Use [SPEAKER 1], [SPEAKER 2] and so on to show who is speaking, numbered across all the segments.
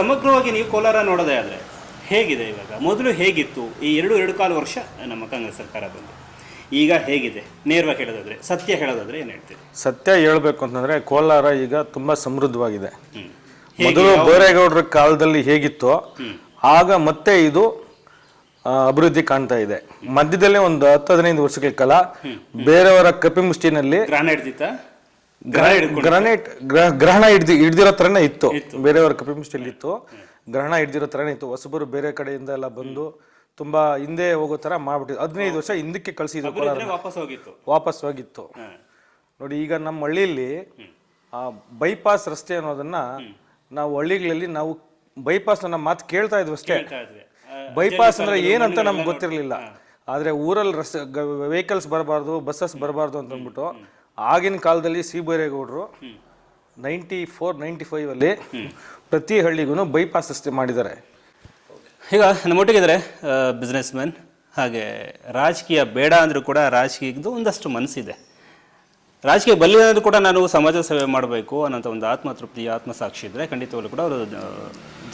[SPEAKER 1] ಸಮಗ್ರವಾಗಿ ನೀವು ಕೋಲಾರ ನೋಡೋದೇ ಆದರೆ ಹೇಗಿದೆ ಇವಾಗ? ಮೊದಲು ಹೇಗಿತ್ತು? ಈ ಎರಡು ಎರಡು ಕಾಲು ವರ್ಷ ನಮ್ಮ ಕಾಂಗ್ರೆಸ್ ಸರ್ಕಾರ ಬಂದು. ಈಗ ಹೇಗಿದೆ? ನೇರವಾಗಿ ಹೇಳೋದಾದ್ರೆ ಸತ್ಯ ಹೇಳೋದಾದ್ರೆ ಏನು ಹೇಳ್ತೀರಿ?
[SPEAKER 2] ಸತ್ಯ ಹೇಳಬೇಕು ಅಂತಂದ್ರೆ ಕೋಲಾರ ಈಗ ತುಂಬಾ ಸಮೃದ್ಧವಾಗಿದೆ. ಮೊದಲು ಬೋರೇಗೌಡರ ಕಾಲದಲ್ಲಿ ಹೇಗಿತ್ತೋ ಆಗ ಮತ್ತೆ ಇದು ಅಭಿವೃದ್ಧಿ ಕಾಣ್ತಾ ಇದೆ. ಮಧ್ಯದಲ್ಲೇ ಒಂದು ಹತ್ತು ಹದಿನೈದು ವರ್ಷಗಳ ಕಾಲ ಬೇರೆಯವರ ಕಪಿಮುಷ್ಟಿನಲ್ಲಿ ಗ್ರಾನೈಟ್ ಗ್ರ- ಗ್ರಹಣ ಹಿಡ್ದು ಹಿಡ್ದಿರೋ ತರನೇ ಇತ್ತು. ಬೇರೆಯವರ ಕಪಿಮಿಸ್ಟಲ್ಲಿ ಇತ್ತು. ಗ್ರಹಣ ಹಿಡ್ದಿರೋ ತರನೇ ಇತ್ತು. ಹೊಸಬರು ಬೇರೆ ಕಡೆಯಿಂದ ಎಲ್ಲ ಬಂದು ತುಂಬಾ ಹಿಂದೆ ಹೋಗೋ ತರ ಮಾಡ್ಬಿಟ್ಟಿದ್ರು. ಹದಿನೈದು ವರ್ಷ ಹಿಂದಕ್ಕೆ ಕಳಿಸಿದ್ರು
[SPEAKER 1] ವಾಪಸ್ ಹೋಗಿತ್ತು.
[SPEAKER 2] ವಾಪಸ್ ಹೋಗಿತ್ತು. ನೋಡಿ ಈಗ ನಮ್ಮ ಹಳ್ಳಿಯಲ್ಲಿ ಆ ಬೈಪಾಸ್ ರಸ್ತೆ ಅನ್ನೋದನ್ನ ನಾವು ಹಳ್ಳಿಗಳಲ್ಲಿ ನಾವು ಬೈಪಾಸ್ ನಮ್ಮ ಮಾತು ಕೇಳ್ತಾ ಇದ್ವಿ ಅಷ್ಟೇ. ಬೈಪಾಸ್ ಅಂದ್ರೆ ಏನಂತ ನಮ್ಗೆ ಗೊತ್ತಿರಲಿಲ್ಲ. ಆದ್ರೆ ಊರಲ್ಲಿ ರಸ್ತೆ ವೆಹಿಕಲ್ಸ್ ಬರಬಾರ್ದು ಬಸ್ಸಸ್ ಬರಬಾರ್ದು ಅಂತ ಅಂದ್ಬಿಟ್ಟು ಆಗಿನ ಕಾಲದಲ್ಲಿ ಸಿ ಬೈರೇಗೌಡರು ನೈಂಟಿ ಫೋರ್ ನೈಂಟಿ ಫೈವ್ ಅಲ್ಲಿ ಪ್ರತಿ ಹಳ್ಳಿಗೂ ಬೈಪಾಸ್ ರಸ್ತೆ ಮಾಡಿದ್ದಾರೆ.
[SPEAKER 1] ಈಗ ನಮ್ಮೊಟ್ಟಿಗಿದ್ದಾರೆ ಬಿಸ್ನೆಸ್ ಮ್ಯಾನ್ ಹಾಗೆ ರಾಜಕೀಯ ಬೇಡ ಅಂದರೂ ಕೂಡ ರಾಜಕೀಯದ್ದು ಒಂದಷ್ಟು ಮನಸ್ಸಿದೆ. ರಾಜಕೀಯ ಬಲ್ಲಿ ಅಂದರೂ ಕೂಡ ನಾನು ಸಮಾಜ ಸೇವೆ ಮಾಡಬೇಕು ಅನ್ನೋಂಥ ಒಂದು ಆತ್ಮತೃಪ್ತಿ ಆತ್ಮಸಾಕ್ಷಿ ಇದ್ದರೆ ಖಂಡಿತವಾಗ್ಲೂ ಕೂಡ ಅವರು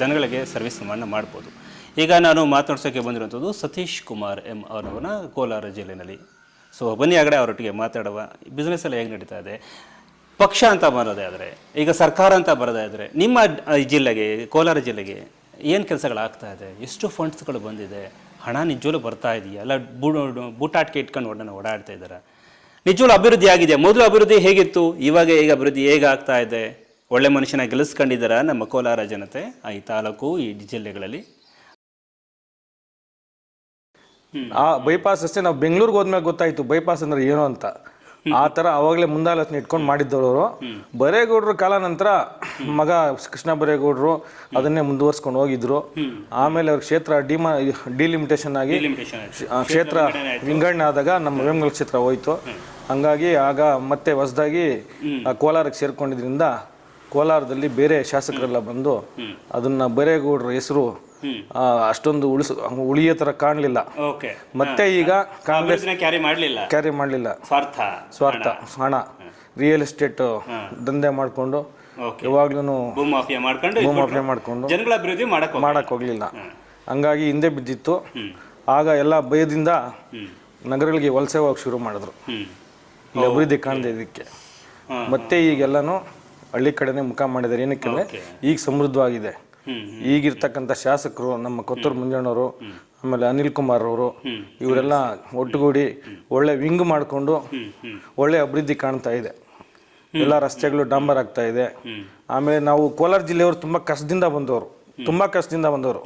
[SPEAKER 1] ಜನಗಳಿಗೆ ಸರ್ವಿಸ್ ಮಾಡ್ಬೋದು. ಈಗ ನಾನು ಮಾತನಾಡ್ಸೋಕ್ಕೆ ಬಂದಿರುವಂಥದ್ದು ಸತೀಶ್ ಕುಮಾರ್ ಎಂ ಅವರವನ ಕೋಲಾರ ಜಿಲ್ಲೆಯಲ್ಲಿ. ಸೊ ಬನ್ನಿ ಆಗಡೆ ಅವರೊಟ್ಟಿಗೆ ಮಾತಾಡುವ. ಬಿಸ್ನೆಸ್ ಎಲ್ಲ ಹೇಗೆ ನಡೀತಾ ಇದೆ? ಪಕ್ಷ ಅಂತ ಬರೋದೇ ಆದರೆ, ಈಗ ಸರ್ಕಾರ ಅಂತ ಬರೋದೇ ಆದರೆ, ನಿಮ್ಮ ಜಿಲ್ಲೆಗೆ, ಕೋಲಾರ ಜಿಲ್ಲೆಗೆ ಏನು ಕೆಲಸಗಳಾಗ್ತಾ ಇದೆ? ಎಷ್ಟು ಫಂಡ್ಸ್ಗಳು ಬಂದಿದೆ? ಹಣ ನಿಜವಲ್ಲೂ ಬರ್ತಾ ಇದೆಯಾ? ಎಲ್ಲ ಬೂ, ಬೂಟಾಟಿಕೆ ಇಟ್ಕೊಂಡು ಒಡನೆ ಓಡಾಡ್ತಾ ಇದ್ದಾರೆ? ನಿಜವೂ ಅಭಿವೃದ್ಧಿ ಆಗಿದೆ. ಮೊದಲು ಅಭಿವೃದ್ಧಿ ಹೇಗಿತ್ತು? ಇವಾಗ ಈಗ ಅಭಿವೃದ್ಧಿ ಹೇಗೆ ಆಗ್ತಾ ಇದೆ? ಒಳ್ಳೆ ಮನುಷ್ಯನ ಗೆಲ್ಲಿಸ್ಕೊಂಡಿದ್ದಾರ ನಮ್ಮ ಕೋಲಾರ ಜನತೆ? ಈ ತಾಲೂಕು, ಈ ಜಿಲ್ಲೆಗಳಲ್ಲಿ?
[SPEAKER 2] ಆ ಬೈಪಾಸ್ ಅಷ್ಟೇ ನಾವು ಬೆಂಗಳೂರಿಗೆ ಹೋದ್ಮೇಲೆ ಗೊತ್ತಾಯ್ತು ಬೈಪಾಸ್ ಅಂದ್ರೆ ಏನು ಅಂತ. ಆ ತರ ಅವಾಗಲೇ ಮುಂದಾಲೋಚನೆ ಇಟ್ಕೊಂಡು ಮಾಡಿದ್ದವರು. ಬರೇಗೌಡ್ರ ಕಾಲ ನಂತರ ಮಗ ಕೃಷ್ಣ ಬರೇಗೌಡರು ಅದನ್ನೇ ಮುಂದುವರ್ಸ್ಕೊಂಡು ಹೋಗಿದ್ರು. ಆಮೇಲೆ ಅವ್ರ ಕ್ಷೇತ್ರ ಡಿಮ ಡಿಲಿಮಿಟೇಷನ್ ಆಗಿ ಕ್ಷೇತ್ರ ವಿಂಗಡಣೆ ಆದಾಗ ನಮ್ಮ ವೇಮಗಲ್ ಕ್ಷೇತ್ರ ಹೋಯ್ತು. ಹಂಗಾಗಿ ಆಗ ಮತ್ತೆ ಹೊಸದಾಗಿ ಕೋಲಾರಕ್ಕೆ ಸೇರ್ಕೊಂಡಿದ್ರಿಂದ ಕೋಲಾರದಲ್ಲಿ ಬೇರೆ ಶಾಸಕರೆಲ್ಲ ಬಂದು ಅದನ್ನ ಬರೇಗೌಡರ ಹೆಸರು ಅಷ್ಟೊಂದು ಉಳಿಸ ಉಳಿಯೋ ತರ ಕಾಣಲಿಲ್ಲ. ಮತ್ತೆ ಈಗ ಕಾಂಗ್ರೆಸ್
[SPEAKER 1] ಕ್ಯಾರಿ ಮಾಡಲಿಲ್ಲ.
[SPEAKER 2] ಕ್ಯಾರಿ ಮಾಡಲಿಲ್ಲ.
[SPEAKER 1] ಸ್ವಾರ್ಥ
[SPEAKER 2] ಸ್ವಾರ್ಥ ಹಣ. ರಿಯಲ್ ಎಸ್ಟೇಟ್ ದಂಧೆ ಮಾಡಿಕೊಂಡು ಯಾವಾಗ್ಲೂ
[SPEAKER 1] ಭೂ ಮಾಫಿಯಾ ಮಾಡ್ಕೊಂಡು
[SPEAKER 2] ಮಾಡ್ಕೊಂಡು
[SPEAKER 1] ಜನಗಳ ಅಭಿವೃದ್ಧಿ ಮಾಡಕ್
[SPEAKER 2] ಹೋಗ್ಲಿಲ್ಲ. ಹಂಗಾಗಿ ಹಿಂದೆ ಬಿದ್ದಿತ್ತು. ಆಗ ಎಲ್ಲ ಭಯದಿಂದ ನಗರಗಳಿಗೆ ವಲಸೆ ಹೋಗಕ್ಕೆ ಶುರು ಮಾಡಿದ್ರು. ಇಲ್ಲಿ ಅಭಿವೃದ್ಧಿ ಕಾಣದೆ ಇದಕ್ಕೆ. ಮತ್ತೆ ಈಗೆಲ್ಲನೂ ಹಳ್ಳಿ ಕಡೆನೇ ಮುಖ ಮಾಡಿದ್ದಾರೆ. ಏನಕ್ಕೆ ಈಗ ಸಮೃದ್ಧವಾಗಿದೆ. ಈಗಿರ್ತಕ್ಕಂಥ ಶಾಸಕರು ನಮ್ಮ ಕೊತ್ತೂರು ಮುಂಜಾನವರು ಆಮೇಲೆ ಅನಿಲ್ ಕುಮಾರ್ ಅವರು ಇವರೆಲ್ಲ ಒಟ್ಟುಗೂಡಿ ಒಳ್ಳೆ ವಿಂಗ್ ಮಾಡಿಕೊಂಡು ಒಳ್ಳೆ ಅಭಿವೃದ್ಧಿ ಕಾಣ್ತಾ ಇದೆ. ಎಲ್ಲ ರಸ್ತೆಗಳು ಡಾಂಬರ್ ಆಗ್ತಾ ಇದೆ. ಆಮೇಲೆ ನಾವು ಕೋಲಾರ ಜಿಲ್ಲೆಯವರು ತುಂಬಾ ಕಷ್ಟದಿಂದ ಬಂದವರು. ತುಂಬಾ ಕಷ್ಟದಿಂದ ಬಂದವರು.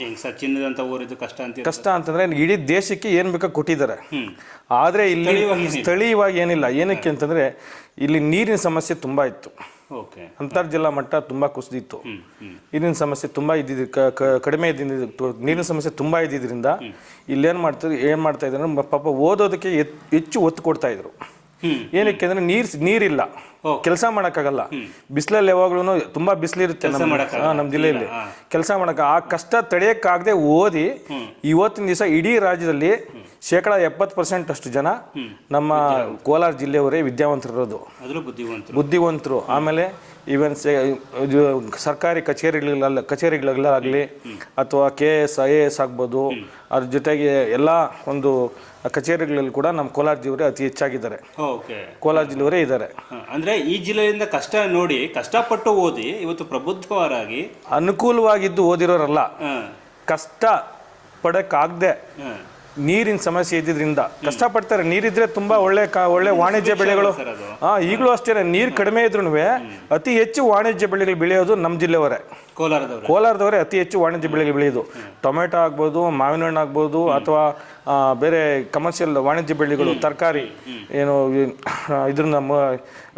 [SPEAKER 1] ಕಷ್ಟ ಅಂತ
[SPEAKER 2] ಕಷ್ಟ ಅಂತಂದ್ರೆ ಇಡೀ ದೇಶಕ್ಕೆ ಏನ್ ಬೇಕೋ ಕೊಟ್ಟಿದ್ದಾರೆ. ಆದ್ರೆ ಇಲ್ಲಿ ಸ್ಥಳೀಯವಾಗಿ ಏನಿಲ್ಲ. ಏನಕ್ಕೆ ಅಂತಂದ್ರೆ ಇಲ್ಲಿ ನೀರಿನ ಸಮಸ್ಯೆ ತುಂಬಾ ಇತ್ತು.
[SPEAKER 1] ಓಕೆ.
[SPEAKER 2] ಅಂತರ್ಜಲ ಮಟ್ಟ ತುಂಬಾ ಕುಸಿದಿತ್ತು. ನೀರಿನ ಸಮಸ್ಯೆ ತುಂಬಾ ಇದ್ದಿದ್ದು ಕಡಿಮೆ ಇದ್ದಿದ್ದು ನೀರಿನ ಸಮಸ್ಯೆ ತುಂಬಾ ಇದ್ದಿದ್ರಿಂದ ಇಲ್ಲೇನ್ ಮಾಡ್ತಾರೆ ಏನ್ ಮಾಡ್ತಾ ಇದ್ದಾರೆ ಪಾಪ ಓದೋದಕ್ಕೆ ಹೆಚ್ಚು ಒತ್ತು ಕೊಡ್ತಾ ಇದ್ರು. ಏನಕ್ಕೆ ಅಂದ್ರೆ ನೀರ್ ನೀರಿಲ್ಲ. ಕೆಲಸ ಮಾಡೋಕ್ಕಾಗಲ್ಲ. ಬಿಸಿಲಲ್ಲಿ ಯಾವಾಗ್ಲೂ ತುಂಬಾ ಬಿಸಿಲಿರುತ್ತೆ ನಮ್ಮ ನಮ್ಮ ಜಿಲ್ಲೆಯಲ್ಲಿ. ಕೆಲಸ ಮಾಡಕ್ಕ ಆ ಕಷ್ಟ ತಡೆಯಕ್ಕಾಗದೆ ಓದಿ ಇವತ್ತಿನ ದಿವಸ ಇಡೀ ರಾಜ್ಯದಲ್ಲಿ ಶೇಕಡ ಎಪ್ಪತ್ತು ಪರ್ಸೆಂಟ್ ಅಷ್ಟು ಜನ ನಮ್ಮ ಕೋಲಾರ ಜಿಲ್ಲೆಯವರೇ ವಿದ್ಯಾವಂತರಿರೋದು
[SPEAKER 1] ಬುದ್ಧಿವಂತರು.
[SPEAKER 2] ಬುದ್ಧಿವಂತರು. ಆಮೇಲೆ ಈವನ್ ಸರ್ಕಾರಿ ಕಚೇರಿಗಳಲ್ಲ ಕಚೇರಿಗಳಾಗಲಿ ಅಥವಾ K S I A S ಆಗ್ಬೋದು ಅದ್ರ ಜೊತೆಗೆ ಎಲ್ಲ ಒಂದು ಕಚೇರಿಗಳಲ್ಲಿ ಕೂಡ ನಮ್ಮ ಕೋಲಾರ ಜಿಲ್ಲೆಯವರೇ ಅತಿ ಹೆಚ್ಚಾಗಿದ್ದಾರೆ. ಕೋಲಾರ ಜಿಲ್ಲೆಯವರೇ ಇದ್ದಾರೆ.
[SPEAKER 1] ಅಂದ್ರೆ ಈ ಜಿಲ್ಲೆಯಿಂದ ಕಷ್ಟ ನೋಡಿ ಕಷ್ಟಪಟ್ಟು ಓದಿ ಇವತ್ತು ಪ್ರಬುದ್ಧವರಾಗಿ
[SPEAKER 2] ಅನುಕೂಲವಾಗಿದ್ದು ಓದಿರೋರಲ್ಲ. ಕಷ್ಟ ಪಡಕ್ಕಾಗದೆ. ನೀರಿನ ಸಮಸ್ಯೆ ಇದ್ದಿದ್ರಿಂದ. ಕಷ್ಟಪಡ್ತಾರೆ. ನೀರಿದ್ರೆ ತುಂಬಾ ಒಳ್ಳೆ ಕಾ ಒಳ್ಳೆ ವಾಣಿಜ್ಯ ಬೆಳೆಗಳು. ಹಾ ಈಗಲೂ ಅಷ್ಟೇ ನೀರು ಕಡಿಮೆ ಇದ್ರೂ ಅತಿ ಹೆಚ್ಚು ವಾಣಿಜ್ಯ ಬೆಳೆಗಳು ಬೆಳೆಯೋದು ನಮ್ಮ ಜಿಲ್ಲೆಯವರೇ.
[SPEAKER 1] ಕೋಲಾರದವರು.
[SPEAKER 2] ಕೋಲಾರದವರೇ ಅತಿ ಹೆಚ್ಚು ವಾಣಿಜ್ಯ ಬೆಳೆಗಳು ಬೆಳೆಯೋದು. ಟೊಮೆಟೊ ಆಗ್ಬೋದು ಮಾವಿನ ಹಣ್ಣು ಆಗ್ಬೋದು ಅಥವಾ ಬೇರೆ ಕಮರ್ಷಿಯಲ್ ವಾಣಿಜ್ಯ ಬೆಳೆಗಳು ತರಕಾರಿ ಏನು ಇದ್ರ ನಮ್ಮ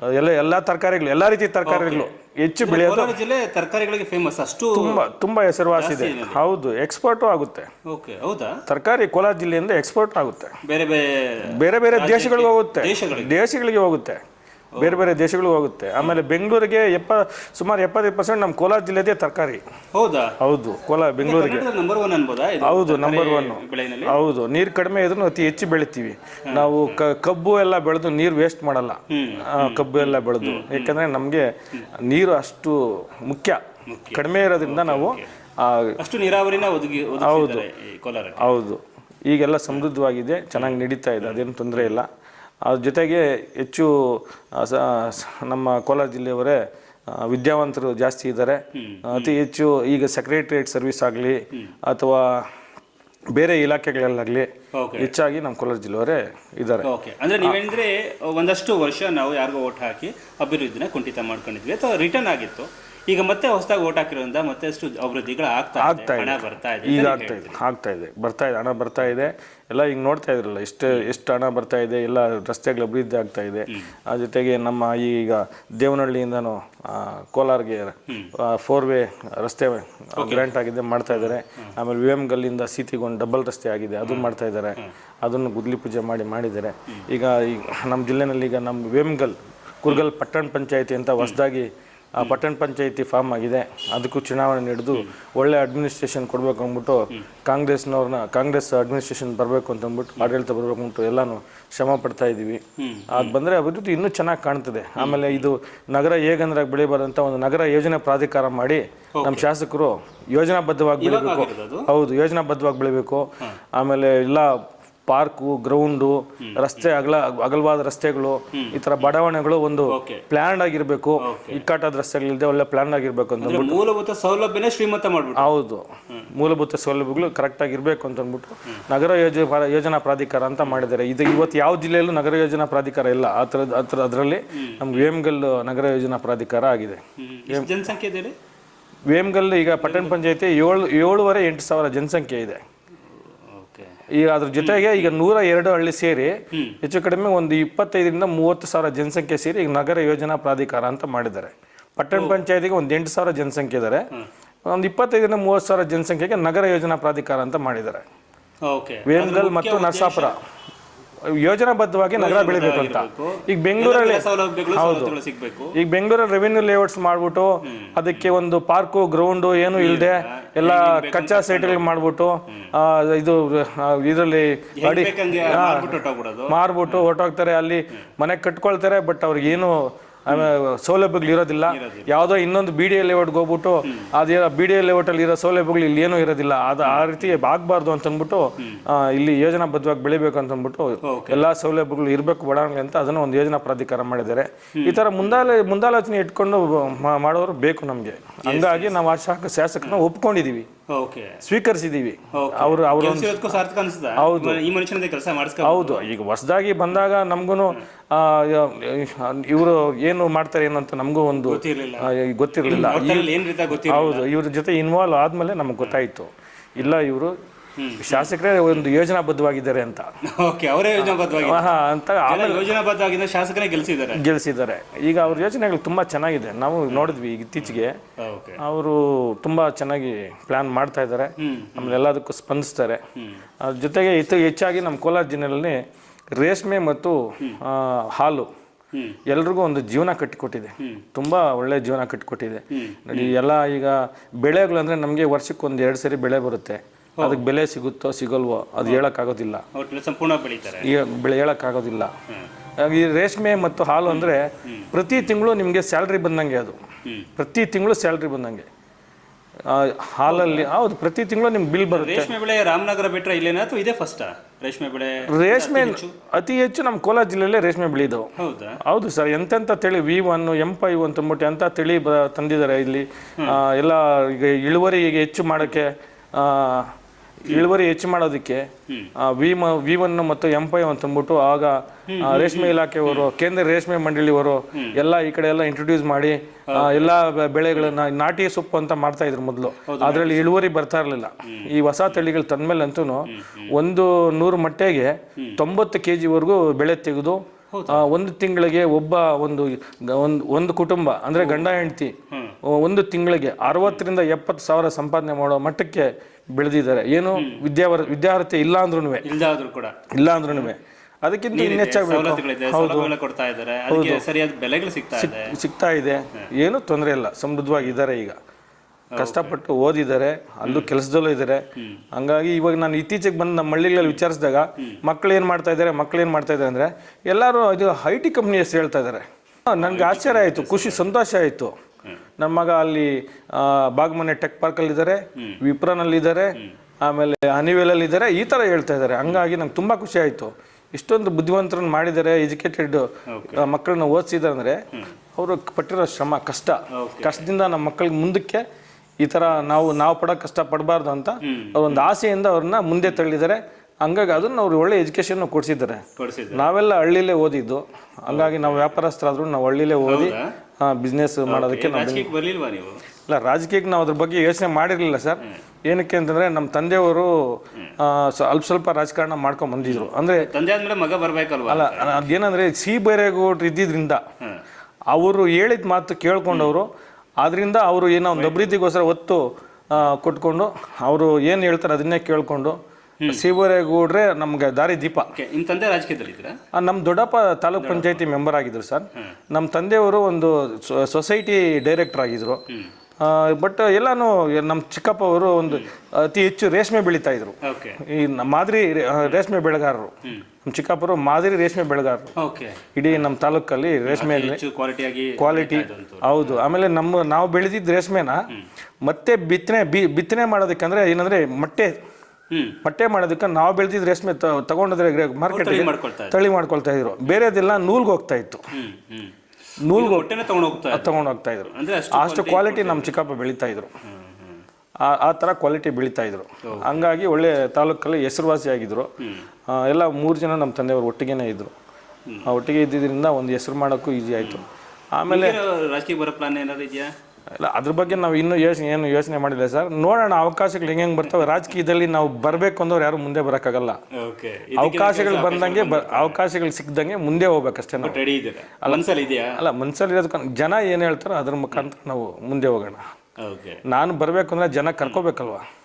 [SPEAKER 2] ಎಲ್ಲ ಎಲ್ಲ ತರಕಾರಿಗಳು ಎಲ್ಲ ರೀತಿ ತರಕಾರಿಗಳು ಹೆಚ್ಚು ಬೆಳೆಯೋದು
[SPEAKER 1] ಕೋಲಾರ ಜಿಲ್ಲೆ ತರಕಾರಿಗಳಿಗೆ ಫೇಮಸ್ ಅಷ್ಟು
[SPEAKER 2] ತುಂಬಾ ತುಂಬಾ ಹೆಸರುವಾಸಿದೆ ಹೌದು ಎಕ್ಸ್ಪೋರ್ಟು ಆಗುತ್ತೆ.
[SPEAKER 1] ಓಕೆ ಹೌದಾ?
[SPEAKER 2] ತರಕಾರಿ ಕೋಲಾರ ಜಿಲ್ಲೆಯಿಂದ ಎಕ್ಸ್ಪೋರ್ಟ್ ಆಗುತ್ತೆ.
[SPEAKER 1] ಬೇರೆ ಬೇರೆ
[SPEAKER 2] ಬೇರೆ ಬೇರೆ ದೇಶಗಳಿಗೆ ಹೋಗುತ್ತೆ.
[SPEAKER 1] ದೇಶಗಳಿಗೆ.
[SPEAKER 2] ದೇಶಗಳಿಗೆ ಹೋಗುತ್ತೆ. ಬೇರೆ ಬೇರೆ ದೇಶಗಳಿಗೆ ಹೋಗುತ್ತೆ. ಆಮೇಲೆ ಬೆಂಗಳೂರಿಗೆ ಎಪ್ಪ ಸುಮಾರು ಎಪ್ಪತ್ತೈದು ಪರ್ಸೆಂಟ್ ನಮ್ಮ ಕೋಲಾರ ಜಿಲ್ಲೆದೇ ತರಕಾರಿ.
[SPEAKER 1] ಹೌದಾ?
[SPEAKER 2] ಹೌದು ಕೋಲಾರ ಬೆಂಗಳೂರಿಗೆ.
[SPEAKER 1] ನಂಬರ್ ಒನ್ ಅನ್ಬೋದಾ? ಇದು
[SPEAKER 2] ಹೌದು ನಂಬರ್ ಒನ್
[SPEAKER 1] ಬೆಳೆನಲ್ಲಿ?
[SPEAKER 2] ಹೌದು ನೀರು ಕಡಿಮೆ ಇದ್ರೂ ಅತಿ ಹೆಚ್ಚು ಬೆಳಿತೀವಿ. ನಾವು ಕ- ಕಬ್ಬು ಎಲ್ಲ ಬೆಳೆದು ನೀರು ವೇಸ್ಟ್ ಮಾಡಲ್ಲ. ಆ, ಕಬ್ಬು ಎಲ್ಲ ಬೆಳೆದು. ಯಾಕಂದ್ರೆ ನಮಗೆ ನೀರು ಅಷ್ಟು ಮುಖ್ಯ. ಕಡಿಮೆ ಇರೋದ್ರಿಂದ ನಾವು ಆ,
[SPEAKER 1] ಅಷ್ಟು ನೀರಾವರಿನ ಒದಗಿ ಒದಗಿಸಿದ್ದಾರೆ ಈ ಕೋಲಾರಕ್ಕೆ.
[SPEAKER 2] ಹೌದು. ಈಗೆಲ್ಲ ಸಮೃದ್ಧವಾಗಿದೆ ಚೆನ್ನಾಗಿ ನಡೀತಾ ಇದೆ ಅದೇನು ತೊಂದರೆ ಇಲ್ಲ. ಅದ್ರ ಜೊತೆಗೆ ಹೆಚ್ಚು ನಮ್ಮ ಕೋಲಾರ ಜಿಲ್ಲೆಯವರೇ ವಿದ್ಯಾವಂತರು ಜಾಸ್ತಿ ಇದ್ದಾರೆ. ಅತಿ ಹೆಚ್ಚು ಈಗ ಸೆಕ್ರೆಟರಿಯೇಟ್ ಸರ್ವಿಸ್ ಆಗಲಿ ಅಥವಾ ಬೇರೆ ಇಲಾಖೆಗಳಲ್ಲಾಗಲಿ ಹೆಚ್ಚಾಗಿ ನಮ್ಮ ಕೋಲಾರ ಜಿಲ್ಲೆಯವರೇ ಇದ್ದಾರೆ.
[SPEAKER 1] ಓಕೆ ಅಂದ್ರೆ ನೀವೇಂದ್ರೆ ಒಂದಷ್ಟು ವರ್ಷ ನಾವು ಯಾರಿಗೋ ಓಟ್ ಹಾಕಿ ಅಭಿವೃದ್ಧಿನ ಕುಂಠಿತ ಮಾಡ್ಕೊಂಡಿದ್ವಿ. ಅಥವಾ ರಿಟರ್ನ್ ಆಗಿತ್ತು. ಈಗ ಮತ್ತೆ ಹೊಸದಾಗಿ ಓಟ್ ಹಾಕಿರೋದ್ರಿಂದ ಮತ್ತೆ ಅಷ್ಟು ಅಭಿವೃದ್ಧಿಗಳು ಆಗ್ತಾ ಇದೆ ಹಣ ಬರ್ತಾ ಇದೆ
[SPEAKER 2] ಈಗ ಆಗ್ತಾ ಇದೆ ಆಗ್ತಾ ಇದೆ. ಬರ್ತಾ ಇದೆ ಹಣ ಬರ್ತಾ ಇದೆ. ಎಲ್ಲ ಈಗ ನೋಡ್ತಾ ಇದ್ರಲ್ಲ ಎಷ್ಟು ಎಷ್ಟು ಹಣ ಬರ್ತಾ ಇದೆ ಎಲ್ಲ ರಸ್ತೆಗಳು ಅಭಿವೃದ್ಧಿ ಆಗ್ತಾ ಇದೆ. ಆ ಜೊತೆಗೆ ನಮ್ಮ ಈಗ ದೇವನಹಳ್ಳಿಯಿಂದನೂ ಕೋಲಾರ್ಗೆ ಫೋರ್ ವೇ ರಸ್ತೆ ಗ್ರ್ಯಾಂಟ್ ಆಗಿದೆ ಮಾಡ್ತಾ ಇದ್ದಾರೆ. ಆಮೇಲೆ ವಿ ಎಂ ಗಲ್ಲಿಂದ ಸೀತಿಗೊಂಡು ಡಬಲ್ ರಸ್ತೆ ಆಗಿದೆ ಅದು ಮಾಡ್ತಾ ಇದ್ದಾರೆ. ಅದನ್ನು ಗುದ್ಲಿ ಪೂಜೆ ಮಾಡಿ ಮಾಡಿದ್ದಾರೆ. ಈಗ ಈಗ ನಮ್ಮ ಜಿಲ್ಲೆನಲ್ಲಿ ಈಗ ನಮ್ಮ ವಿ ಎಂ ಗಲ್ ಕುರ್ಗಲ್ ಪಟ್ಟಣ ಪಂಚಾಯತಿ ಅಂತ ಹೊಸದಾಗಿ ಪಟ್ಟಣ ಪಂಚಾಯಿತಿ ಫಾರ್ಮ್ ಆಗಿದೆ. ಅದಕ್ಕೂ ಚುನಾವಣೆ ನಡೆದು ಒಳ್ಳೆ ಅಡ್ಮಿನಿಸ್ಟ್ರೇಷನ್ ಕೊಡಬೇಕು ಅಂದ್ಬಿಟ್ಟು ಕಾಂಗ್ರೆಸ್ನವ್ರನ್ನ ಕಾಂಗ್ರೆಸ್ ಅಡ್ಮಿನಿಸ್ಟ್ರೇಷನ್ ಬರಬೇಕು ಅಂತ ಅಂದ್ಬಿಟ್ಟು ಆಡಳಿತ ಬರಬೇಕು ಅಂದ್ಬಿಟ್ಟು ಎಲ್ಲಾನು ಶ್ರಮ ಪಡ್ತಾ ಇದ್ದೀವಿ. ಅದು ಬಂದರೆ ಅಭಿವೃದ್ಧಿ ಇನ್ನೂ ಚೆನ್ನಾಗಿ ಕಾಣ್ತದೆ. ಆಮೇಲೆ ಇದು ನಗರ ಹೇಗಂದ್ರೆ ಬೆಳಿಬಾರ್ದಂತ ಒಂದು ನಗರ ಯೋಜನೆ ಪ್ರಾಧಿಕಾರ ಮಾಡಿ ನಮ್ಮ ಶಾಸಕರು ಯೋಜನಾಬದ್ಧವಾಗಿ ಬೆಳಿಬೇಕು. ಹೌದು ಯೋಜನಾಬದ್ಧವಾಗಿ ಬೆಳಿಬೇಕು. ಆಮೇಲೆ ಎಲ್ಲ ಪಾರ್ಕು ಗ್ರೌಂಡು ರಸ್ತೆ ಅಗಲ ಅಗಲವಾದ ರಸ್ತೆಗಳು ಈ ತರ ಬಡಾವಣೆಗಳು ಒಂದು ಪ್ಲಾನ್ ಆಗಿರ್ಬೇಕು. ಇಕ್ಕಟ್ಟಾದ ರಸ್ತೆಗಳಿಲ್ಲದೆ ಒಳ್ಳೆ ಪ್ಲಾನ್ ಆಗಿರ್ಬೇಕು ಅಂತ
[SPEAKER 1] ಮೂಲಭೂತ ಸೌಲಭ್ಯನೇ ಶ್ರೀಮಂತ ಮಾಡ್ಬಿಟ್ಟು
[SPEAKER 2] ಹೌದು. ಮೂಲಭೂತ ಸೌಲಭ್ಯಗಳು ಕರೆಕ್ಟ್ ಆಗಿರ್ಬೇಕು ಅಂತ ಅಂದ್ಬಿಟ್ಟು ನಗರ ಯೋಜನೆ ಯೋಜನಾ ಪ್ರಾಧಿಕಾರ ಅಂತ ಮಾಡಿದ್ದಾರೆ. ಇದು ಇವತ್ತು ಯಾವ ಜಿಲ್ಲೆಯಲ್ಲೂ ನಗರ ಯೋಜನಾ ಪ್ರಾಧಿಕಾರ ಇಲ್ಲ. ಆ ಥರದ ಆ ಥರ ಅದರಲ್ಲಿ ನಮ್ಗೆ ವೇಮ್ಗಲ್ ನಗರ ಯೋಜನಾ ಪ್ರಾಧಿಕಾರ ಆಗಿದೆ.
[SPEAKER 1] ಜನಸಂಖ್ಯೆ ಇದೆ
[SPEAKER 2] ವೇಮ್ಗಲ್ ಈಗ ಪಟ್ಟಣ ಪಂಚಾಯತಿ ಏಳು ಏಳುವರೆ ಎಂಟು ಸಾವಿರ ಜನಸಂಖ್ಯೆ ಇದೆ. ಈಗ ಅದ್ರ ಜೊತೆಗೆ ಈಗ ನೂರ ಎರಡು ಹಳ್ಳಿ ಸೇರಿ ಹೆಚ್ಚು ಕಡಿಮೆ ಒಂದು ಇಪ್ಪತ್ತೈದರಿಂದ ಮೂವತ್ತು ಸಾವಿರ ಜನಸಂಖ್ಯೆ ಸೇರಿ ಈಗ ನಗರ ಯೋಜನಾ ಪ್ರಾಧಿಕಾರ ಅಂತ ಮಾಡಿದ್ದಾರೆ. ಪಟ್ಟಣ ಪಂಚಾಯತಿಗೆ ಒಂದು ಎಂಟು ಸಾವಿರ ಜನಸಂಖ್ಯೆ ಇದ್ದಾರೆ ಒಂದು ಇಪ್ಪತ್ತೈದರಿಂದ ಮೂವತ್ತು ಸಾವಿರ ಜನಸಂಖ್ಯೆಗೆ ನಗರ ಯೋಜನಾ ಪ್ರಾಧಿಕಾರ ಅಂತ ಮಾಡಿದ್ದಾರೆ. ವೇಮಗಲ್ ಮತ್ತು ನರಸಾಪುರ. ಯೋಜನಾಬದ್ಧವಾಗಿ ನಗರ ಬೆಳಿಬೇಕು ಅಂತ. ಈಗ ಬೆಂಗಳೂರಲ್ಲಿ
[SPEAKER 1] ಹೌದು.
[SPEAKER 2] ಈಗ ಬೆಂಗಳೂರಲ್ಲಿ ರೆವಿನ್ಯೂ ಲೇಔಟ್ಸ್ ಮಾಡ್ಬಿಟ್ಟು ಅದಕ್ಕೆ ಒಂದು ಪಾರ್ಕು ಗ್ರೌಂಡು ಏನು ಇಲ್ಲದೆ ಎಲ್ಲ ಕಚ್ಚಾ ಸೈಟ್ಗಳು ಮಾಡ್ಬಿಟ್ಟು ಇದು ಇದರಲ್ಲಿ
[SPEAKER 1] ಗಾಡಿ
[SPEAKER 2] ಮಾರ್ಬಿಟ್ಟು ಹೊರಟೋಗ್ತಾರೆ ಅಲ್ಲಿ ಮನೆ ಕಟ್ಕೊಳ್ತಾರೆ ಬಟ್ ಅವ್ರಿಗೆ ಏನು ಆಮೇಲೆ ಸೌಲಭ್ಯಗಳು ಇರೋದಿಲ್ಲ. ಯಾವುದೋ ಇನ್ನೊಂದು ಬಿ ಡಿ ಎ ಲೇಔಟ್ಗೆ ಹೋಗ್ಬಿಟ್ಟು ಅದೇ ಬಿ ಡಿ ಎ ಲೇಔಟಲ್ಲಿ ಇರೋ ಸೌಲಭ್ಯಗಳು ಇಲ್ಲಿ ಏನೂ ಇರೋದಿಲ್ಲ. ಅದು ಆ ರೀತಿ ಆಗಬಾರ್ದು ಅಂತ ಅಂದ್ಬಿಟ್ಟು ಯೋಜನಾ ಇಲ್ಲಿ ಯೋಜನಾಬದ್ಧವಾಗಿ ಬೆಳಿಬೇಕು ಅಂತ ಅಂದ್ಬಿಟ್ಟು ಎಲ್ಲ ಸೌಲಭ್ಯಗಳು ಇರಬೇಕು ಬಡಾವಣೆ ಅಂತ ಅದನ್ನು ಒಂದು ಯೋಜನಾ ಪ್ರಾಧಿಕಾರ ಮಾಡಿದ್ದಾರೆ. ಈ ಥರ ಮುಂದಾಲ ಮುಂದಾಲೋಚನೆ ಇಟ್ಕೊಂಡು ಮಾಡೋರು ಬೇಕು ನಮಗೆ. ಹಂಗಾಗಿ ನಾವು ಆ ಶಾಖ ಶಾಸಕನ ಒಪ್ಕೊಂಡಿದ್ದೀವಿ ಸ್ವೀಕರಿಸಿದೀವಿ. ಅವರು ಅವರು
[SPEAKER 1] ಮಾಡಿಸ್ಕೊ
[SPEAKER 2] ಹೌದು. ಈಗ ಹೊಸದಾಗಿ ಬಂದಾಗ ನಮಗೂ ಇವರು ಏನು ಮಾಡ್ತಾರೆ ಏನು ಅಂತ ನಮಗೂ ಒಂದು
[SPEAKER 1] ಗೊತ್ತಿರ್ಲಿಲ್ಲ.
[SPEAKER 2] ಹೌದು ಇವ್ರ ಜೊತೆ ಇನ್ವಾಲ್ವ್ ಆದ್ಮೇಲೆ ನಮಗೆ ಗೊತ್ತಾಯ್ತು. ಇಲ್ಲ ಇವರು ಶಾಸಕರೇ ಒಂದು ಯೋಜನಾಬದ್ಧವಾಗಿದ್ದಾರೆ ಅಂತ.
[SPEAKER 1] ಅವರೇ
[SPEAKER 2] ಅಂತ
[SPEAKER 1] ಯೋಜನಾಬದ್ಧವಾಗಿದ್ದ ಗೆಲ್ಸಿದ್ದಾರೆ.
[SPEAKER 2] ಗೆಲ್ಸಿದ್ದಾರೆ. ಈಗ ಅವ್ರ ಯೋಜನೆಗಳು ತುಂಬಾ ಚೆನ್ನಾಗಿದೆ. ನಾವು ನೋಡಿದ್ವಿ ಈಗ ಇತ್ತೀಚೆಗೆ. ಅವರು ತುಂಬಾ ಚೆನ್ನಾಗಿ ಪ್ಲಾನ್ ಮಾಡ್ತಾ ಇದ್ದಾರೆ. ಆಮೇಲೆ ಎಲ್ಲದಕ್ಕೂ ಸ್ಪಂದಿಸ್ತಾರೆ. ಅದ್ರ ಜೊತೆಗೆ ಇತ್ತು ಹೆಚ್ಚಾಗಿ ನಮ್ಮ ಕೋಲಾರ ಜಿಲ್ಲೆಯಲ್ಲಿ ರೇಷ್ಮೆ ಮತ್ತು ಹಾಲು. ಎಲ್ರಿಗೂ ಒಂದು ಜೀವನ ಕಟ್ಟಿಕೊಟ್ಟಿದೆ. ತುಂಬಾ ಒಳ್ಳೆ ಜೀವನ ಕಟ್ಟಿಕೊಟ್ಟಿದೆ. ನೋಡಿ ಎಲ್ಲ ಈಗ ಬೆಳೆಗಳು ಅಂದ್ರೆ ನಮಗೆ ವರ್ಷಕ್ಕೆ ಒಂದು ಎರಡು ಸರಿ ಬೆಳೆ ಬರುತ್ತೆ. ಅದಕ್ಕೆ ಬೆಲೆ ಸಿಗುತ್ತೋ ಸಿಗಲ್ವೋ ಅದು ಹೇಳೋಕ್ಕಾಗೋದಿಲ್ಲ.
[SPEAKER 1] ಸಂಪೂರ್ಣ
[SPEAKER 2] ಈಗ ಬೆಳೆ ಹೇಳೋಕ್ಕಾಗೋದಿಲ್ಲ. ಈ ರೇಷ್ಮೆ ಮತ್ತು ಹಾಲು ಅಂದ್ರೆ ಪ್ರತಿ ತಿಂಗಳು ನಿಮಗೆ ಸ್ಯಾಲ್ರಿ ಬಂದಂಗೆ ಅದು. ಪ್ರತಿ ತಿಂಗಳು ಸ್ಯಾಲ್ರಿ ಬಂದಂಗೆ. ಹಾಲಲ್ಲಿ ಹೌದು ಪ್ರತಿ ತಿಂಗಳು ನಿಮ್ಗೆ ಬಿಲ್ ಬರುತ್ತೆ.
[SPEAKER 1] ರೇಷ್ಮೆ ಬೆಳೆ ರಾಮನಗರ ಬಿಟ್ಟರೆ ಇಲ್ಲೇನಾ ಅಥವಾ ಇದೇ ಫಸ್ಟ್ ರೇಷ್ಮೆ ಬೆಳೆ
[SPEAKER 2] ರೇಷ್ಮೆ ಅತಿ ಹೆಚ್ಚು? ನಮ್ಮ ಕೋಲಾರ ಜಿಲ್ಲೆಯಲ್ಲೇ ರೇಷ್ಮೆ ಬೆಳೆಯೋದು
[SPEAKER 1] ಹೌದಾ?
[SPEAKER 2] ಹೌದು ಸರ್ ಎಂತೆಂತ ತಳಿ ವಿ ಒನ್ ಎಂ ಫೈವ್ ಅಂತ ಅಂದ್ಬಿಟ್ಟು ಅಂತ ತಳಿ ಬ ತಂದಿದ್ದಾರೆ ಇಲ್ಲಿ. ಎಲ್ಲ ಈಗ ಇಳುವರಿ ಈಗ ಹೆಚ್ಚು ಮಾಡೋಕ್ಕೆ ಆ, ಇಳುವರಿ ಹೆಚ್ಚು ಮಾಡೋದಕ್ಕೆ ವಿ ಮ ವಿ ಒನ್ ಮತ್ತು ಎಂ ಫೈವ್ ಅಂತ ಅಂದ್ಬಿಟ್ಟು ಆಗ ಆ, ರೇಷ್ಮೆ ಇಲಾಖೆಯವರು ಕೇಂದ್ರ ರೇಷ್ಮೆ ಮಂಡಳಿಯವರು ಎಲ್ಲ ಈ ಕಡೆ ಎಲ್ಲ ಇಂಟ್ರೊಡ್ಯೂಸ್ ಮಾಡಿ ಆ, ಎಲ್ಲ ಬೆ- ಬೆಳೆಗಳನ್ನ ನಾಟಿ ಸೊಪ್ಪು ಅಂತ ಮಾಡ್ತಾ ಇದ್ರು ಮೊದಲು. ಅದರಲ್ಲಿ ಇಳುವರಿ ಬರ್ತಾ ಇರಲಿಲ್ಲ. ಈ ಹೊಸ ತಳಿಗಳು ತಂದ್ಮೇಲಂತೂ ಒಂದು ನೂರು ಮಟ್ಟೆಗೆ ತೊಂಬತ್ತು ಕೆ ಜಿವರೆಗೂ ಬೆಳೆ ತೆಗೆದು ಆ, ಒಂದು ತಿಂಗಳಿಗೆ ಒಬ್ಬ ಒಂದು ಒಂದು ಒಂದು ಕುಟುಂಬ ಅಂದ್ರೆ ಗಂಡ ಹೆಂಡತಿ ಒಂದು ತಿಂಗಳಿಗೆ ಅರವತ್ತರಿಂದ ಎಪ್ಪತ್ತು ಸಾವಿರ ಸಂಪಾದನೆ ಮಾಡೋ ಮಟ್ಟಕ್ಕೆ ಬೆಳೆದಿದ್ದಾರೆ. ಏನು? ವಿದ್ಯಾವರ ವಿದ್ಯಾರ್ಹತೆ ಇಲ್ಲ ಅಂದ್ರೂ
[SPEAKER 1] ಇಲ್ದಾದ್ರೂ ಕೂಡ.
[SPEAKER 2] ಇಲ್ಲ ಅಂದ್ರೂ ಅದಕ್ಕಿಂತ ಇನ್ನ ಹೆಚ್ಚಾಗಬೇಕು
[SPEAKER 1] ಸವಲತ್ತುಗಳಿದೆ ಸೌಲಭ್ಯಗಳು ಕೊಡ್ತಾ ಇದ್ದಾರೆ. ಅದಕ್ಕೆ ಸರಿಯಾದ ಬೆಲೆಗಳು ಸಿಗ್ತಾ ಇದೆ.
[SPEAKER 2] ಸಿಗ್ತಾ ಇದೆ. ಏನು ತೊಂದರೆ ಇಲ್ಲ. ಸಮೃದ್ಧವಾಗಿದ್ದಾರೆ ಈಗ. ಕಷ್ಟಪಟ್ಟು ಓದಿದ್ದಾರೆ. ಅಲ್ಲೂ ಕೆಲಸದಲ್ಲೂ ಇದ್ದಾರೆ. ಹಂಗಾಗಿ ಇವಾಗ ನಾನು ಇತ್ತೀಚೆಗೆ ಬಂದು ನಮ್ಮ ಹಳ್ಳಿಗಳಲ್ಲಿ ವಿಚಾರಿಸಿದಾಗ ಮಕ್ಳು ಏನು ಮಾಡ್ತಾ ಇದ್ದಾರೆ ಮಕ್ಳು ಏನು ಮಾಡ್ತಾ ಇದ್ದಾರೆ ಅಂದರೆ ಎಲ್ಲರೂ ಇದು ಐ ಟಿ ಕಂಪ್ನಿ ಹೆಸರು ಹೇಳ್ತಾ ಇದ್ದಾರೆ. ನನಗೆ ಆಶ್ಚರ್ಯ ಆಯಿತು ಖುಷಿ ಸಂತೋಷ ಆಯಿತು. ನಮ್ಮ ಮಗ ಅಲ್ಲಿ ಬಾಗ್ಮನೆ ಟೆಕ್ ಪಾರ್ಕಲ್ಲಿ ಇದ್ದಾರೆ ವಿಪ್ರನಲ್ಲಿ ಇದ್ದಾರೆ ಆಮೇಲೆ ಹನಿವೇಲಲ್ಲಿ ಇದ್ದಾರೆ ಈ ಥರ ಹೇಳ್ತಾ ಇದ್ದಾರೆ ಹಂಗಾಗಿ ನಂಗೆ ತುಂಬ ಖುಷಿ ಆಯಿತು. ಇಷ್ಟೊಂದು ಬುದ್ಧಿವಂತರನ್ನ ಮಾಡಿದ್ದಾರೆ ಎಜುಕೇಟೆಡ್ ಮಕ್ಕಳನ್ನ ಓದಿಸಿದ್ದಾರೆ ಅಂದರೆ ಅವರು ಪಟ್ಟಿರೋ ಶ್ರಮ ಕಷ್ಟ. ಕಷ್ಟದಿಂದ ನಮ್ಮ ಮಕ್ಕಳಿಗೆ ಮುಂದಕ್ಕೆ ಈ ಥರ ನಾವು ನಾವು ಪಡೋ ಕಷ್ಟ ಪಡಬಾರ್ದು ಅಂತ ಒಂದು ಆಸೆಯಿಂದ ಅವ್ರನ್ನ ಮುಂದೆ ತಳ್ಳಿದ್ದಾರೆ ಹಂಗಾಗಿ ಅದನ್ನು ಅವ್ರು ಒಳ್ಳೆ ಎಜುಕೇಶನ್ ಕೊಡಿಸಿದ್ದಾರೆ. ನಾವೆಲ್ಲ ಹಳ್ಳಿಲೇ ಓದಿದ್ದು. ಹಂಗಾಗಿ ನಾವು ವ್ಯಾಪಾರಸ್ಥರಾದ್ರೂ ನಾವು ಹಳ್ಳಿಲೇ ಓದಿ ಬಿಸ್ನೆಸ್ ಮಾಡೋದಕ್ಕೆ ನಾವು
[SPEAKER 1] ರಾಜಕೀಯಕ್ಕೆ ಬರ್ಲಿಲ್ವಾ ನೀವು?
[SPEAKER 2] ಇಲ್ಲ ರಾಜಕೀಯಕ್ಕೆ ನಾವು ಅದ್ರ ಬಗ್ಗೆ ಯೋಚನೆ ಮಾಡಿರಲಿಲ್ಲ ಸರ್. ಏನಕ್ಕೆ ಅಂತಂದ್ರೆ ನಮ್ಮ ತಂದೆಯವರು ಆ, ಸ್ವ- ಅಲ್ಪ ಸ್ವಲ್ಪ ರಾಜಕಾರಣ ಮಾಡ್ಕೊಂಡು ಬಂದಿದ್ರು. ಅಂದ್ರೆ
[SPEAKER 1] ತಂದೆ ಆದ್ಮೇಲೆ ಮಗ ಬರ್ಬೇಕಲ್ವಾ
[SPEAKER 2] ಅಲ್ಲ ಅದೇನಂದ್ರೆ ಸಿ ಬೈರೇಗೌಡರು ಇದ್ದಿದ್ರಿಂದ ಅವರು ಹೇಳಿದ ಮಾತು ಕೇಳ್ಕೊಂಡವರು. ಆದ್ರಿಂದ ಅವರು ಏನೋ ಒಂದು ಅಭಿವೃದ್ಧಿಗೋಸ್ಕರ ಒತ್ತು ಆ, ಕೊಟ್ಕೊಂಡು ಅವರು ಏನು ಹೇಳ್ತಾರೆ ಅದನ್ನೇ ಕೇಳ್ಕೊಂಡು ಸಿ ಬೈರೇಗೌಡ್ರೆ ನಮ್ಗೆ ದಾರಿ ದೀಪ.
[SPEAKER 1] ನಿಮ್ಮ ತಂದೆ
[SPEAKER 2] ರಾಜಕೀಯದಲ್ಲಿ ನಮ್ಮ ದೊಡ್ಡಪ್ಪ ತಾಲೂಕ್ ಪಂಚಾಯತಿ ಮೆಂಬರ್ ಆಗಿದ್ರು ಸರ್. ನಮ್ಮ ತಂದೆಯವರು ಒಂದು ಸೊಸೈಟಿ ಡೈರೆಕ್ಟರ್ ಆಗಿದ್ರು. ಬಟ್ ಎಲ್ಲಾನು ನಮ್ಮ ಚಿಕ್ಕಪ್ಪ ಅವರು ಒಂದು ಅತಿ ಹೆಚ್ಚು ರೇಷ್ಮೆ ಬೆಳೀತಾ ಇದ್ರು. ಈ ಮಾದರಿ ರೇಷ್ಮೆ ಬೆಳೆಗಾರರು. ನಮ್ಮ ಚಿಕ್ಕಪ್ಪರು ಮಾದರಿ ರೇಷ್ಮೆ ಬೆಳೆಗಾರರು. ಇಡೀ ನಮ್ಮ ತಾಲೂಕಲ್ಲಿ
[SPEAKER 1] ರೇಷ್ಮೆ
[SPEAKER 2] ಕ್ವಾಲಿಟಿ ಹೌದು. ಆಮೇಲೆ ನಮ್ಮ ನಾವು ಬೆಳೆದಿದ್ದ ರೇಷ್ಮೆನ ಮತ್ತೆ ಬಿತ್ತನೆ ಬಿ ಬಿತ್ತನೆ ಮಾಡೋದಕ್ಕಂದ್ರೆ ಏನಂದ್ರೆ ಮೊಟ್ಟೆ ಮೊಟ್ಟೆ ಮಾಡೋದಕ್ಕೆ ನಾವು ಬೆಳೆದಿದ್ದ ರೇಷ್ಮೆ ತಗೊಂಡಿದ್ರೆ ತಗೊಂಡೋದ್ರೆ ಮಾರ್ಕೆಟ್
[SPEAKER 1] ತಳಿ ಮಾಡ್ಕೊಳ್ತಾ ಇದ್ದಾರೆ
[SPEAKER 2] ಇದ್ರು. ಬೇರೆದೆಲ್ಲ ನೂಲ್ಗೆ ಹೋಗ್ತಾ ಇತ್ತು.
[SPEAKER 1] ಹ್ಮ್ ಹ್ಮ್.
[SPEAKER 2] ನೂಲ್
[SPEAKER 1] ಈಗ ತಗೊಂಡು ಹೋಗ್ತಾ ಇದ್ದಾರೆ.
[SPEAKER 2] ಇದ್ರು.
[SPEAKER 1] ಅಷ್ಟು
[SPEAKER 2] ಕ್ವಾಲಿಟಿ ನಮ್ಮ ಚಿಕ್ಕಪ್ಪ ಬೆಳೀತಾ ಇದ್ರು. ಆ ಥರ ಕ್ವಾಲಿಟಿ ಬೆಳೀತಾ ಇದ್ರು. ಹಂಗಾಗಿ ಒಳ್ಳೆ ತಾಲೂಕಲ್ಲಿ ಹೆಸರುವಾಸಿ ಆಗಿದ್ರು. ಎಲ್ಲ ಮೂರು ಜನ ನಮ್ಮ ತಂದೆಯವರು ಒಟ್ಟಿಗೆನೇ ಇದ್ರು. ಆ ಒಟ್ಟಿಗೆ ಇದ್ದಿದ್ದರಿಂದ ಒಂದು ಹೆಸರು ಮಾಡೋಕ್ಕೂ ಈಸಿ ಆಯಿತು. ಆಮೇಲೆ
[SPEAKER 1] ರಾಜಕೀಯ ಬರೋ ಪ್ಲಾನ್ ಏನಾದ್ರು ಇದೆಯಾ?
[SPEAKER 2] ಇಲ್ಲ ಅದ್ರ ಬಗ್ಗೆ ನಾವು ಇನ್ನೂ ಯೋಚನೆ ಏನು ಯೋಚನೆ ಮಾಡಿಲ್ಲ ಸರ್. ನೋಡೋಣ ಅವಕಾಶಗಳು ಹೆಂಗೆ ಹೆಂಗೆ ಬರ್ತವೆ. ರಾಜಕೀಯದಲ್ಲಿ ನಾವು ಬರಬೇಕು ಅಂದವ್ರು ಯಾರು ಮುಂದೆ ಬರೋಕ್ಕಾಗಲ್ಲ.
[SPEAKER 1] ಓಕೆ.
[SPEAKER 2] ಅವಕಾಶಗಳು ಬಂದಂಗೆ ಅವಕಾಶಗಳು ಸಿಕ್ದಂಗೆ ಮುಂದೆ ಹೋಗ್ಬೇಕಷ್ಟೇ ನಾವು. ಅಲ್ಲ ಮನ್ಸಲ್ಲಿ ಇರೋದಕ್ಕೆ ಜನ ಏನು ಹೇಳ್ತಾರೋ ಅದ್ರ ಮುಖಾಂತರ ನಾವು ಮುಂದೆ ಹೋಗೋಣ.
[SPEAKER 1] ಓಕೆ.
[SPEAKER 2] ನಾನು ಬರಬೇಕು ಅಂದ್ರೆ ಜನ ಕರ್ಕೋಬೇಕಲ್ವಾ?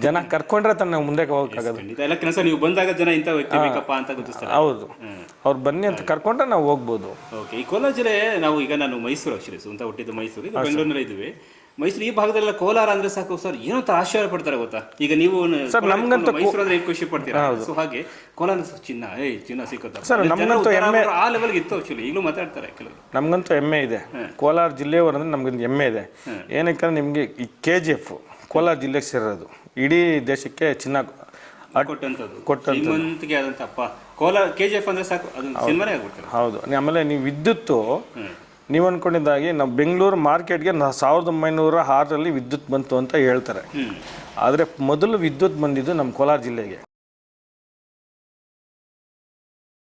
[SPEAKER 2] ಜನ ಕರ್ಕೊಂಡ್ರೆ ತನ್ನ ಮುಂದೆ ಹೋಗೋಕ್ಕಾಗೋದು
[SPEAKER 1] ಎಲ್ಲ ಕೆಲಸ ನೀವು ಬಂದಾಗ ಜನ ಇಂಥ ವ್ಯಕ್ತಿ ಬೇಕಪ್ಪ ಅಂತ ಗೊತ್ತಿಸ್ತಾರೆ.
[SPEAKER 2] ಹೌದು. ಅವ್ರು ಬನ್ನಿ ಅಂತ ಕರ್ಕೊಂಡ್ರೆ ನಾವು ಹೋಗ್ಬೋದು.
[SPEAKER 1] ಓಕೆ ಈ ಕೋಲಾರ ಜಿಲ್ಲೆ ನಾವು ಈಗ ನಾನು ಮೈಸೂರು ಆಕ್ಚುಲಿ ಸ್ವಂತ ಹುಟ್ಟಿದ್ದು ಮೈಸೂರು ಈಗ ಬೆಂಗಳೂರಿನಲ್ಲಿ ಇದ್ದೀವಿ. ಮೈಸೂರು ಈ ಭಾಗದಲ್ಲ ಕೋಲಾರ ಅಂದ್ರೆ ಸಾಕು ಸರ್ ಏನೋ ತರ ಆಶ್ಚರ್ಯ ಪಡ್ತಾರೆ ಗೊತ್ತಾ? ಈಗ ನೀವು
[SPEAKER 2] ಸರ್, ನಮ್ಗಂತೂ
[SPEAKER 1] ಮೈಸೂರು ಅಂದ್ರೆ ಖುಷಿ ಪಡ್ತೀರಾ? ಸೊ ಹಾಗೆ ಕೋಲಾರ ಚಿನ್ನ ಏಯ್ ಚಿನ್ನ ಸಿಕ್ಕುತ್ತಾ?
[SPEAKER 2] ಸರ್, ನಮ್ಗಂತೂ ಹೆಮ್ಮೆ-
[SPEAKER 1] ಆ ಲೆವೆಲ್ಗೆ ಇತ್ತು ಆಕ್ಚುಲಿ ಈಗಲೂ ಮಾತಾಡ್ತಾರೆ ಕೆಲವರು.
[SPEAKER 2] ನಮ್ಗಂತೂ ಹೆಮ್ಮೆ ಇದೆ. ಕೋಲಾರ ಜಿಲ್ಲೆಯವರು ಅಂದ್ರೆ ನಮ್ಗೊಂದು ಹೆಮ್ಮೆ ಇದೆ. ಏನಕ್ಕೆ ನಿಮಗೆ ಈ ಕೆ ಜಿ ಎಫ್ ಕೋಲಾರ ಜಿಲ್ಲೆಗೆ ಸೇರೋದು. ಇಡೀ ದೇಶಕ್ಕೆ ಚಿನ್ನ
[SPEAKER 1] ಕೊಟ್ಟಂತದ್ದು ಕೋಲಾರ ಕೆ ಜಿ ಎಫ್ ಅಂದ್ರೆ ಸಾಕು ಅದೊಂದು ಸಿನಿಮಾನೇ ಆಗ್ಬಿಡ್ತಾರೆ
[SPEAKER 2] ಹೌದು. ಆಮೇಲೆ ನೀವು ವಿದ್ಯುತ್ತು ನೀವು ಅನ್ಕೊಂಡಿದ್ದಾಗಿ ನಾವು ಬೆಂಗಳೂರು ಮಾರ್ಕೆಟ್ಗೆ ಸಾವಿರದ ಒಂಬೈನೂರ ಆರರಲ್ಲಿ ವಿದ್ಯುತ್ ಬಂತು ಅಂತ ಹೇಳ್ತಾರೆ. ಆದರೆ ಮೊದಲು ವಿದ್ಯುತ್ ಬಂದಿದ್ದು ನಮ್ಮ ಕೋಲಾರ ಜಿಲ್ಲೆಗೆ.